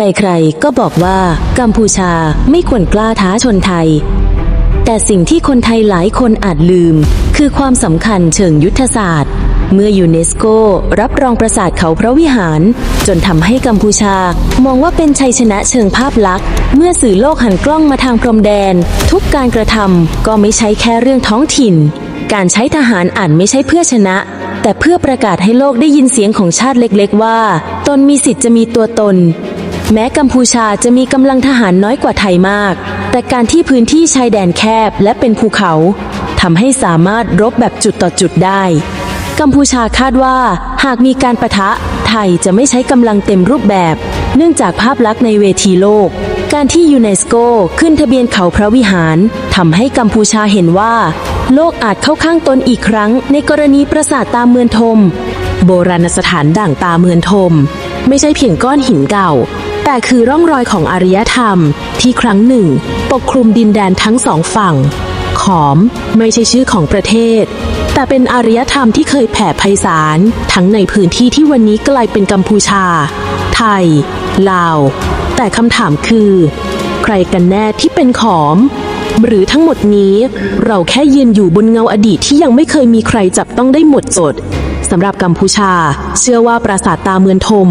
ใครๆ ก็บอกว่ากัมพูชาไม่ควรกล้าท้าชนไทย แต่สิ่งที่คนไทยหลายคนอาจลืม คือความสำคัญเชิงยุทธศาสตร์ เมื่อยูเนสโกรับรองปราสาทเขาพระวิหาร จนทำให้กัมพูชามองว่าเป็นชัยชนะเชิงภาพลักษณ์ เมื่อสื่อโลกหันกล้องมาทางพรมแดน ทุกการกระทำก็ไม่ใช่แค่เรื่องท้องถิ่น การใช้ทหารอ่าจไม่ใช่เพื่อชนะแต่เพื่อประกาศให้โลกได้ยินเสียงของชาติเล็กๆว่า ตนมีสิทธิ์จะมีตัวตน แม้กัมพูชาจะมีกำลังทหารน้อยกว่าไทยมาก แต่การที่พื้นที่ชายแดนแคบและเป็นภูเขาทำให้สามารถรบแบบจุดต่อจุดได้ กัมพูชาคาดว่า หากมีการประทะไทยจะไม่ใช้กำลังเต็มรูปแบบ เนื่องจากภาพลักษณ์ในเวทีโลก การที่ยูเนสโกขึ้นทะเบียนเขาพระวิหารทำให้กัมพูชาเห็นว่า โลกอาจเข้าข้างตนอีกครั้ง ในกรณีปราสาทตาเมือนทม โบราณสถานด่างตาเมือนทม ไม่ใช่เพียงก้อนหินเก่า แต่คือร่องรอยของอารยธรรมที่ครั้งหนึ่ง ปกคลุมดินแดนทั้งสองฝั่ง ขอมไม่ใช่ชื่อของประเทศ แต่เป็นอารยธรรมที่เคยแผ่ไพศาลทั้งในพื้นที่ที่วันนี้กลายเป็นกัมพูชา ไทย ลาว แต่คำถามคือ ใครกันแน่ที่เป็นขอม หรือทั้งหมดนี้เราแค่ยืนอยู่บนเงาอดีตที่ยังไม่เคยมีใครจับต้องได้หมดจดสำหรับกัมพูชา เชื่อว่าปราสาทตาเมือนทม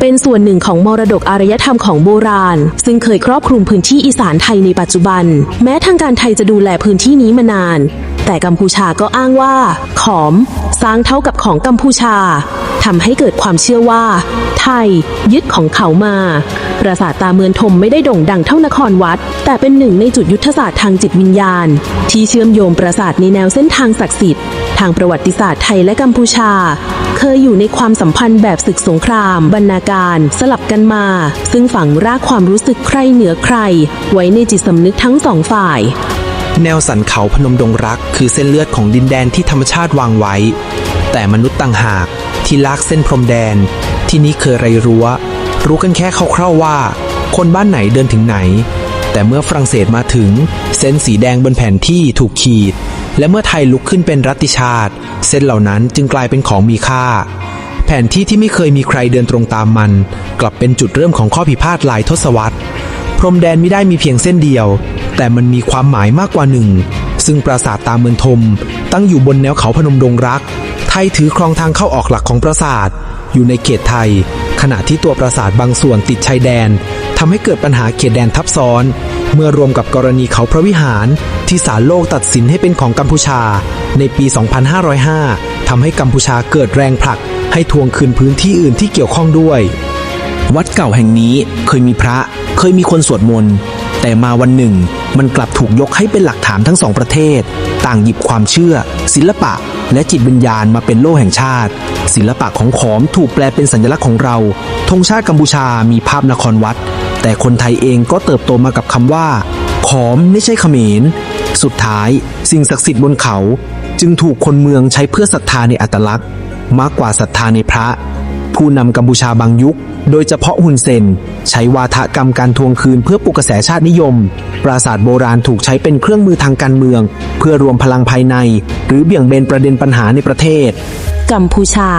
เป็นส่วนหนึ่งของมรดกอารยธรรมของโบราณ ซึ่งเคยครอบคลุมพื้นที่อีสานไทยในปัจจุบัน แม้ทางการไทยจะดูแลพื้นที่นี้มานาน แต่กัมพูชาก็อ้างว่า ขอม สร้างเท่ากับของกัมพูชาทำให้เกิดความเชื่อว่า ไทย ยึดของเขามา ปราสาทตาเมือนทมไม่ได้โด่งดังเท่านครวัด แต่เป็นหนึ่งในจุดยุทธศาสตร์ทางจิตวิญญาณ ที่เชื่อมโยงปราสาทในแนวเส้นทางศักดิ์สิทธิ์ทางประวัติศาสตร์ไทยและกัมพูชา เคยอยู่ในความสัมพันธ์แบบศึกสงคราม บรรณาการสลับกันมา ซึ่งฝังรากความรู้สึกใครเหนือใคร ไว้ในจิตสำนึกทั้งสองฝ่าย แนวสันเขาพนมดงรัก คือเส้นเลือดของดินแดนที่ธรรมชาติวางไว้ แต่มนุษย์ต่างหากที่ลากเส้นพรมแดน ที่นี้เคยไรรั้ว รู้กันแค่คร่าวๆว่า คนบ้านไหนเดินถึงไหน แต่เมื่อฝรั่งเศสมาถึง เส้นสีแดงบนแผนที่ถูกขีด และเมื่อไทยลุกขึ้นเป็นรัฐชาติ เส้นเหล่านั้นจึงกลายเป็นของมีค่า แผนที่ที่ไม่เคยมีใครเดินตรงตามมัน กลับเป็นจุดเริ่มของข้อพิพาทหลายทศวรรษ พรมแดนไม่ได้มีเพียงเส้นเดียว แต่มันมีความหมายมากกว่าหนึ่ง ซึ่งปราสาทตาเมืองทม ตั้งอยู่บนแนวเขาพนมดงรัก ไทยถือครองทางเข้าออกหลักของปราสาท อยู่ในเขตไทย ขณะที่ตัวปราสาทบางส่วนติดชายแดนทำให้เกิดปัญหาเขตแดนทับซ้อน เมื่อรวมกับกรณีเขาพระวิหารที่ศาลโลกตัดสินให้เป็นของกัมพูชา ในปี 2505 ทำให้กัมพูชาเกิดแรงผลัก ให้ทวงคืนพื้นที่อื่นที่เกี่ยวข้องด้วย วัดเก่าแห่งนี้เคยมีพระเคยมีคนสวดมนต์ แต่มาวันหนึ่ง มันกลับถูกยกให้เป็นหลักฐานทั้งสองประเทศ ต่างหยิบความเชื่อ ศิลปะ และจิตวิญญาณมาเป็นโล่แห่งชาติ ศิลปะของขอมถูกแปลเป็นสัญลักษณ์ของเราธงชาติกัมพูชามีภาพนครวัด แต่คนไทยเองก็เติบโตมากับคำว่า ขอมไม่ใช่เขมร สุดท้าย สิ่งศักดิ์สิทธิ์บนเขา จึงถูกคนเมืองใช้เพื่อศรัทธาในอัตลักษณ์ มากกว่าศรัทธาในพระ ผู้นำกัมพูชาบางยุค โดยเฉพาะฮุนเซน ใช้วาทกรรมการทวงคืนเพื่อปลุกกระแสชาตินิยม ปราสาทโบราณถูกใช้เป็นเครื่องมือทางการเมือง เพื่อรวมพลังภายใน หรือเบี่ยงเบนประเด็นปัญหาในประเทศ กัมพูชา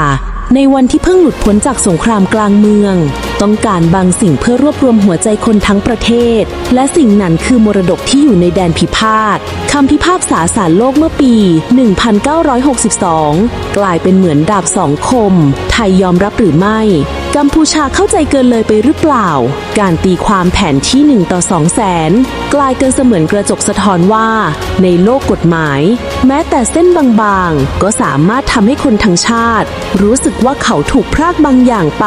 ในวันที่เพิ่งหลุดพ้นจากสงครามกลางเมือง ต้องการบางสิ่งเพื่อรวบรวมหัวใจคนทั้งประเทศ และสิ่งนั้นคือมรดกที่อยู่ในแดนพิพาทคำพิพากษาศาลโลกเมื่อปี 1962 กลายเป็นเหมือนดาบสองคม ไทยยอมรับหรือไม่ กัมพูชาเข้าใจเกินเลยไปหรือเปล่า การตีความแผนที่ 1 ต่อ 2 แสน กลายเป็นเสมือนกระจกสะท้อนว่า ในโลกกฎหมาย แม้แต่เส้นบางๆ ก็สามารถทำให้คนทั้งชาติ รู้สึกว่าเขาถูกพรากบางอย่างไป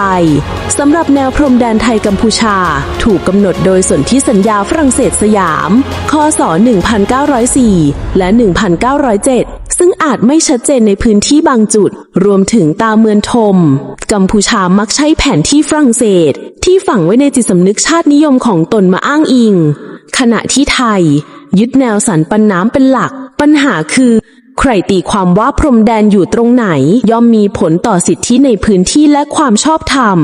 สำหรับแนวพรมแดนไทยกัมพูชา ถูกกำหนดโดยสนธิสัญญาฝรั่งเศสสยาม คศ 1904 และ 1907 ซึ่งอาจไม่ชัดเจนในพื้นที่บางจุด รวมถึงตาเมือนทม กัมพูชามักใช้แผนที่ฝรั่งเศส ที่ฝังไว้ในจิตสำนึกชาตินิยมของตนมาอ้างอิง ขณะที่ไทย ยึดแนวสันปันน้ำเป็นหลัก ปัญหาคือ ใครตีความว่าพรมแดนอยู่ตรงไหน ย่อมมีผลต่อสิทธิในพื้นที่และความชอบธรรม